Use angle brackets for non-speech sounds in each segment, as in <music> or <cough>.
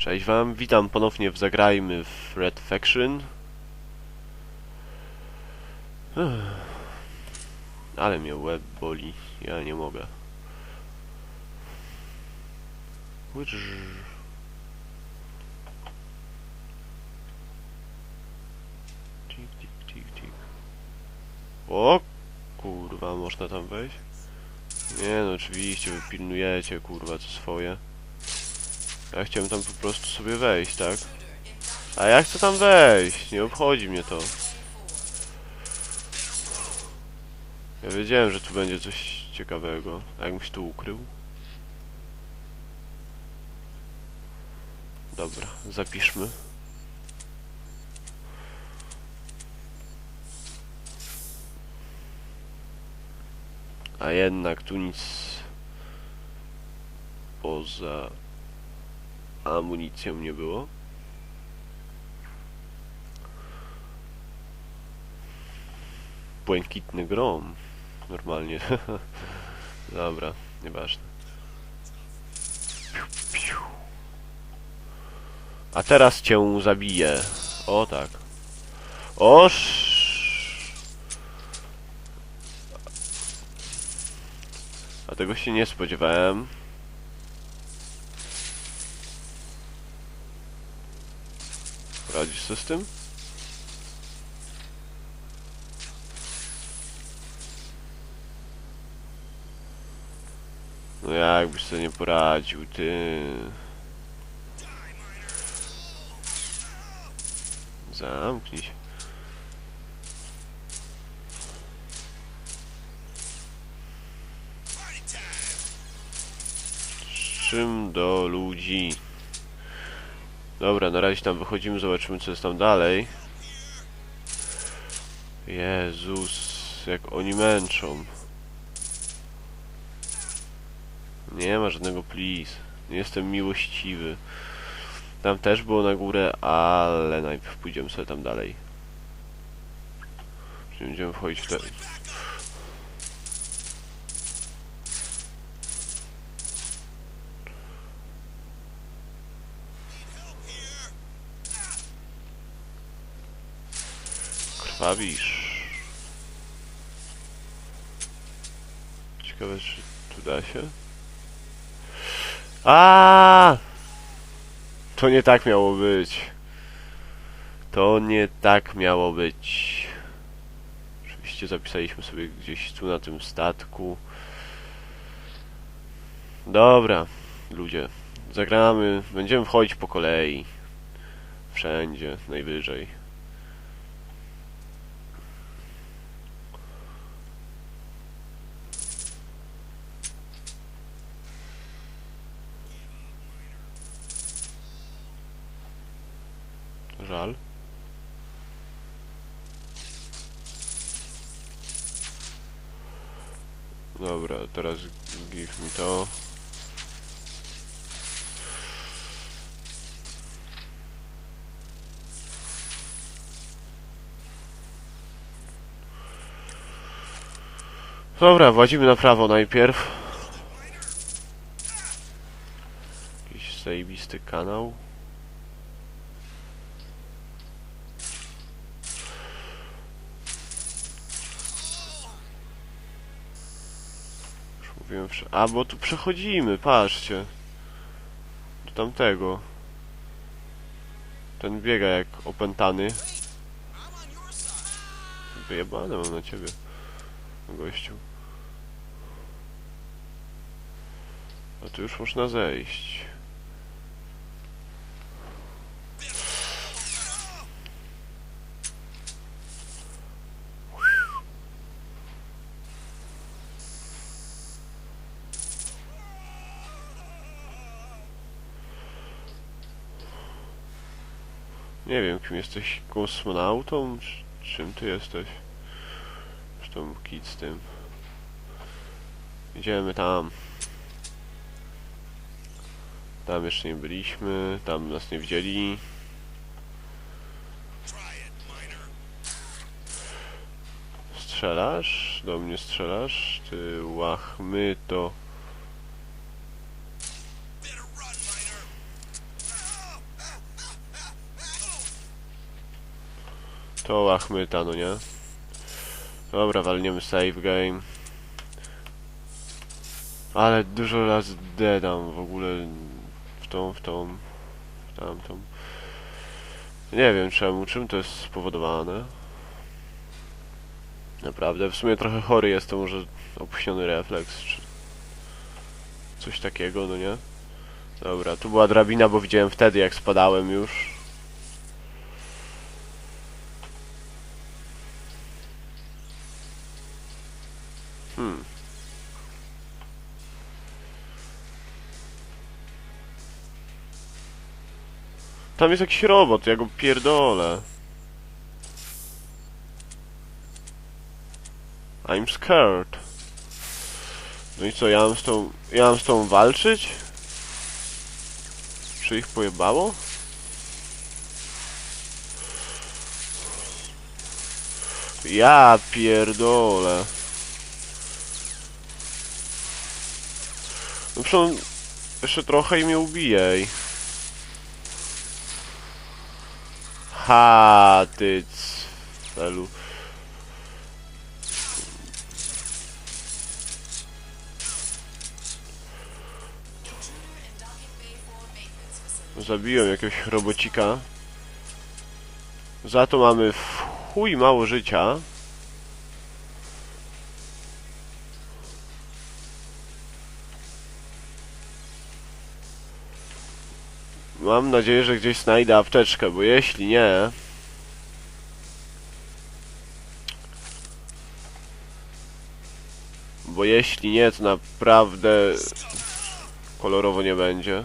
Cześć wam, witam ponownie w Zagrajmy w Red Faction. Ale mnie łeb boli, ja nie mogę. Tik, tik, tik, tik. O kurwa, można tam wejść? Nie no, oczywiście, wy pilnujecie kurwa co swoje. Ja chciałem tam po prostu sobie wejść, tak? A ja chcę tam wejść, nie obchodzi mnie to. Ja wiedziałem, że tu będzie coś ciekawego. A jakbym się tu ukrył? Dobra, zapiszmy. A jednak tu nic poza amunicją nie było. Błękitny grom. Normalnie. <laughs> Dobra, nieważne. A teraz cię zabiję. O tak. Oż. A tego się nie spodziewałem. Tym? No jakbyś sobie nie poradził, ty. Zamknij się. Czym do ludzi? Dobra, na razie tam wychodzimy, zobaczymy co jest tam dalej. Jezus, jak oni męczą. Nie ma żadnego please. Nie jestem miłościwy. Tam też było na górę, ale najpierw pójdziemy sobie tam dalej. Czyli będziemy wchodzić w te... Krwawisz. Ciekawe, czy tu da się? A! To nie tak miało być. To nie tak miało być. Oczywiście zapisaliśmy sobie gdzieś tu na tym statku. Dobra, ludzie. Zagramy. Będziemy wchodzić po kolei. Wszędzie, najwyżej. Żal. Dobra, teraz give mi to. Dobra, władzimy na prawo najpierw. Jakiś zajebisty kanał. A, bo tu przechodzimy, patrzcie. Do tamtego. Ten biega jak opętany. Wyjebane mam na ciebie, gościu. A tu już można zejść. Nie wiem, kim jesteś? Kosmonautą? Czy, czym ty jesteś? Zresztą kit z tym. Idziemy tam. Tam jeszcze nie byliśmy, tam nas nie widzieli. Strzelasz? Do mnie strzelasz? Ty łachmy to. To łachmyta, no nie? Dobra, walniemy save game. Ale dużo razy dedam w ogóle w tą, w tą, w tamtą. Nie wiem czemu, czym to jest spowodowane. Naprawdę, w sumie trochę chory jestem, może opuściony refleks, czy coś takiego, no nie? Dobra, tu była drabina, bo widziałem wtedy jak spadałem już. Hmm. Tam jest jakiś robot, ja go pierdolę. I'm scared. No i co, ja mam z tą... Ja mam z tą walczyć? Czy ich pojebało? Ja pierdolę. No jeszcze trochę i mnie ubije. Ha, ty. Zabiłem jakiegoś robocika. Za to mamy w chuj mało życia. Mam nadzieję, że gdzieś znajdę apteczkę, bo jeśli nie... Bo jeśli nie, to naprawdę kolorowo nie będzie.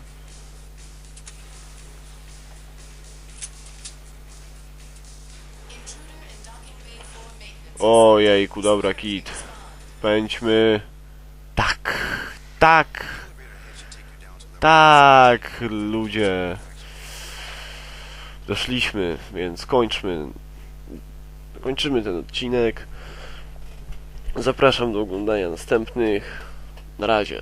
Ojejku, dobra, kit. Pędźmy. Tak, tak, tak, ludzie. Doszliśmy, więc kończmy. Kończymy ten odcinek. Zapraszam do oglądania następnych. Na razie.